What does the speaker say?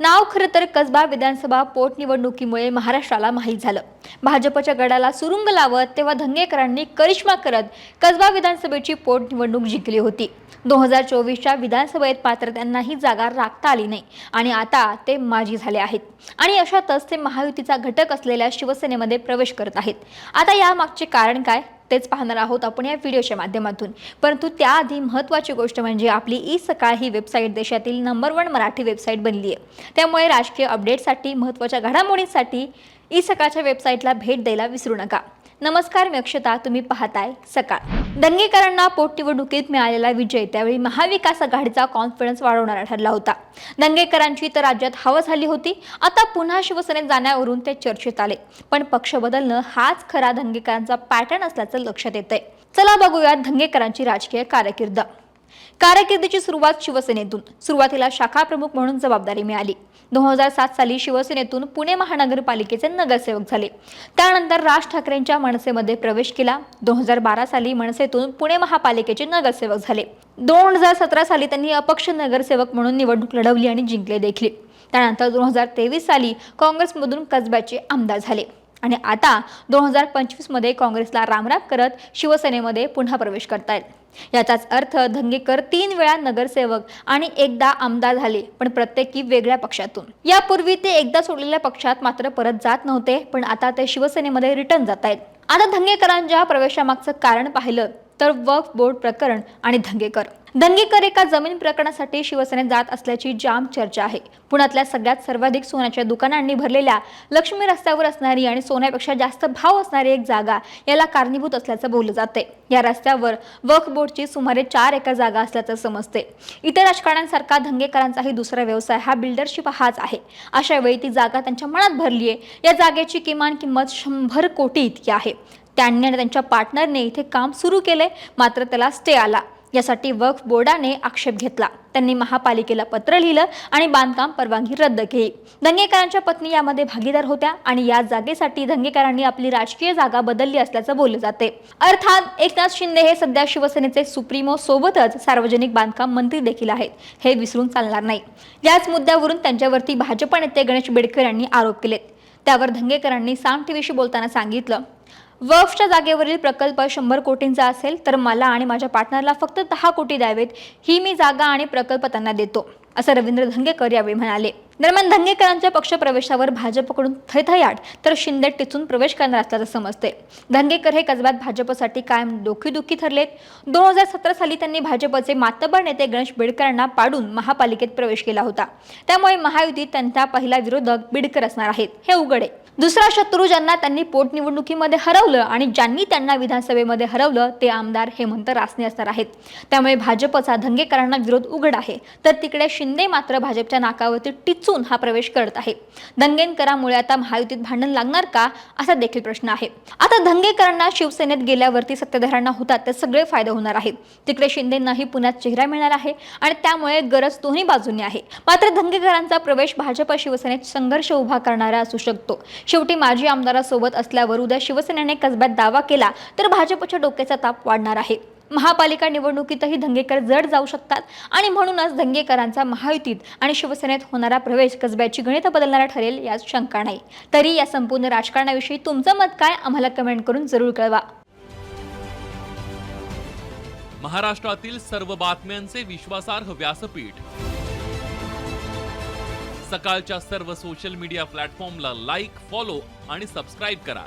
नाव खरं तर कसबा विधानसभा पोटनिवडणुकीमुळे महाराष्ट्राला माहीत झालं. भाजपच्या गडाला सुरुंग लावत तेव्हा धंगेकरांनी करिश्मा करत कसबा विधानसभेची पोटनिवडणूक जिंकली होती. दोन हजार चोवीसच्या विधानसभेत पात्र त्यांनाही जागा राखता आली नाही आणि आता ते माजी झाले आहेत. आणि अशातच ते महायुतीचा घटक असलेल्या शिवसेनेमध्ये प्रवेश करत आहेत. आता यामागचे कारण काय? तेच पाहणार आहोत आपण या व्हिडिओच्या माध्यमातून. परंतु त्याआधी महत्त्वाची गोष्ट म्हणजे आपली ई सकाळ ही वेबसाईट देशातील नंबर वन मराठी वेबसाईट बनली आहे त्यामुळे राजकीय अपडेटसाठी महत्त्वाच्या घडामोडींसाठी ई सकाळच्या वेबसाईटला भेट द्यायला विसरू नका. नमस्कार मी अक्षता तुम्ही पाहताय सकाळ. दंगेकरांना पोटनिवडणुकीत मिळालेला विजय त्यावेळी महाविकास आघाडीचा कॉन्फिडन्स वाढवणारा ठरला होता. दंगेकरांची तर राज्यात हवा झाली होती. आता पुन्हा शिवसेनेत जाण्यावरून ते चर्चेत आले. पण पक्ष बदलणं हाच खरा दंगेकरांचा पॅटर्न असल्याचं लक्षात येतंय. चला बघूयात दंगेकरांची राजकीय कारकीर्द. कारकिर्दीची सुरुवात शिवसेनेतून. सुरुवातीला शाखा प्रमुख म्हणून जबाबदारी मिळाली. दोन हजार सात साली शिवसेनेतून पुणे महानगरपालिकेचे नगरसेवक झाले. त्यानंतर राज ठाकरेंच्या मनसेमध्ये प्रवेश केला. दोन हजार बारा साली मनसेतून पुणे महापालिकेचे नगरसेवक झाले. दोन हजार सतरा साली त्यांनी अपक्ष नगरसेवक म्हणून निवडणूक लढवली आणि जिंकले देखील. त्यानंतर दोन हजार तेवीस साली काँग्रेसमधून कसब्याचे आमदार झाले. आणि आता दोन हजार पंचवीसमध्ये काँग्रेसला रामराम करत शिवसेनेमध्ये पुन्हा प्रवेश करतायत. याचाच अर्थ धंगेकर तीन वेळा नगरसेवक आणि एकदा आमदार झाले पण प्रत्येकी वेगळ्या पक्षातून. यापूर्वी ते एकदा सोडलेल्या पक्षात मात्र परत जात नव्हते पण आता ते शिवसेनेमध्ये रिटर्न जात आहेत आता धंगेकरांच्या प्रवेशामागचं कारण पाहिलं तर वक्फ बोर्ड प्रकरण आणि धंगेकर. दंगेकर एका जमीन प्रकरणासाठी शिवसेनेत जात असल्याची जाम चर्चा आहे. पुण्यातल्या सगळ्यात सर्वाधिक सोन्याच्या दुकानांनी भरलेल्या लक्ष्मी रस्त्यावर असणारी आणि सोन्यापेक्षा जास्त भाव असणारी एक जागा याला कारणीभूत असल्याचं बोललं जाते या रस्त्यावर वक्फ बोर्डची सुमारे चार एकर जागा असल्याचं समजते इतर राजकारण्यांसारखा धंगेकरांचाही दुसरा व्यवसाय हा बिल्डरशिप हाच आहे. अशा वेळी ती जागा त्यांच्या मनात भरली आहे या जागेची किमान किंमत शंभर कोटी इतकी आहे. त्यांनी आणि त्यांच्या पार्टनरने इथे काम सुरू केले मात्र त्याला स्टे आला. यासाठी वक्फ बोर्डाने आक्षेप घेतला. त्यांनी महापालिकेला पत्र लिहिलं आणि बांधकाम परवानगी रद्द केली. दंगेकरांच्या पत्नी यामध्ये भागीदार होत्या आणि या जागेसाठी दंगेकरांनी आपली राजकीय जागा बदलली असल्याचं बोललं जाते. अर्थात एकनाथ शिंदे हे सध्या शिवसेनेचे सुप्रीमो सोबतच सार्वजनिक बांधकाम मंत्री देखील आहेत. हे विसरून चालणार नाही. याच मुद्द्यावरून त्यांच्यावरती भाजप नेते गणेश बेडकर यांनी आरोप केलेत. त्यावर धंगेकरांनी साम टीव्हीशी बोलताना सांगितलं वर्फच्या जागेवरील प्रकल्प शंभर कोटींचा असेल तर मला आणि माझ्या पार्टनरला फक्त दहा कोटी द्यावेत. ही मी जागा आणि प्रकल्प त्यांना देतो असं रवींद्र धंगेकर यावेळी म्हणाले. दरम्यान धंगेकरांच्या पक्षप्रवेशावर भाजपकडून थैथयाट तर शिंदे टिचून प्रवेश करणार असल्याचं समजते धंगेकर हे कसब्यात भाजपसाठी कायम डोकीदुखी ठरलेत. दोन हजार सतरा साली त्यांनी भाजपचे मातबर नेते गणेश बिडकरांना पाडून महापालिकेत प्रवेश केला होता. त्यामुळे महायुतीत त्यांचा पहिला विरोधक बिडकर असणार आहेत. हे उघड आहे. दुसरा शत्रू ज्यांना त्यांनी पोटनिवडणुकीमध्ये हरवलं आणि ज्यांनी त्यांना विधानसभेमध्ये हरवलं ते आमदार हेमंत रासने असणार आहेत. त्यामुळे भाजपचा धंगेकरांना विरोध उघड आहे. तर तिकडे शिंदे मात्र भाजपच्या नाकावरती टिच टिचून हा प्रवेश करत आहे. दंगेकरांमुळे आता महायुतीत भांडण लागणार का? असा देखील प्रश्न आहे. आता दंगेकरांना शिवसेनेत गेल्यावरती सत्ताधाऱ्यांना होतात ते सगळे फायदे होणार आहेत. तिकडे शिंदेंनाही पुण्यात चेहरा मिळणार आहे आणि त्यामुळे गरज दोन्ही बाजूंनी आहे. मात्र धंगेकरांचा प्रवेश भाजप शिवसेनेत संघर्ष उभा करणारा असू शकतो. शेवटी माजी आमदारासोबत असल्यावर उद्या शिवसेनेने कसब्यात दावा केला तर भाजपच्या डोक्याचा ताप वाढणार आहे. महापालिका निवडणुकीतही धंगेकर जड जाऊ शकतात. आणि म्हणूनच धंगेकरांचा महायुतीत आणि शिवसेनेत होणारा प्रवेश कसब्याची गणित बदलणारा ठरेल यात शंका नाही. तरी या संपूर्ण राजकारणाविषयी तुमचं मत काय? आम्हाला कमेंट करून जरूर कळवा. महाराष्ट्रातील सर्व बातम्यांचे विश्वासार्ह व्यासपीठ. सकाळच्या सर्व सोशल मीडिया प्लॅटफॉर्मला लाईक फॉलो आणि सबस्क्राईब करा.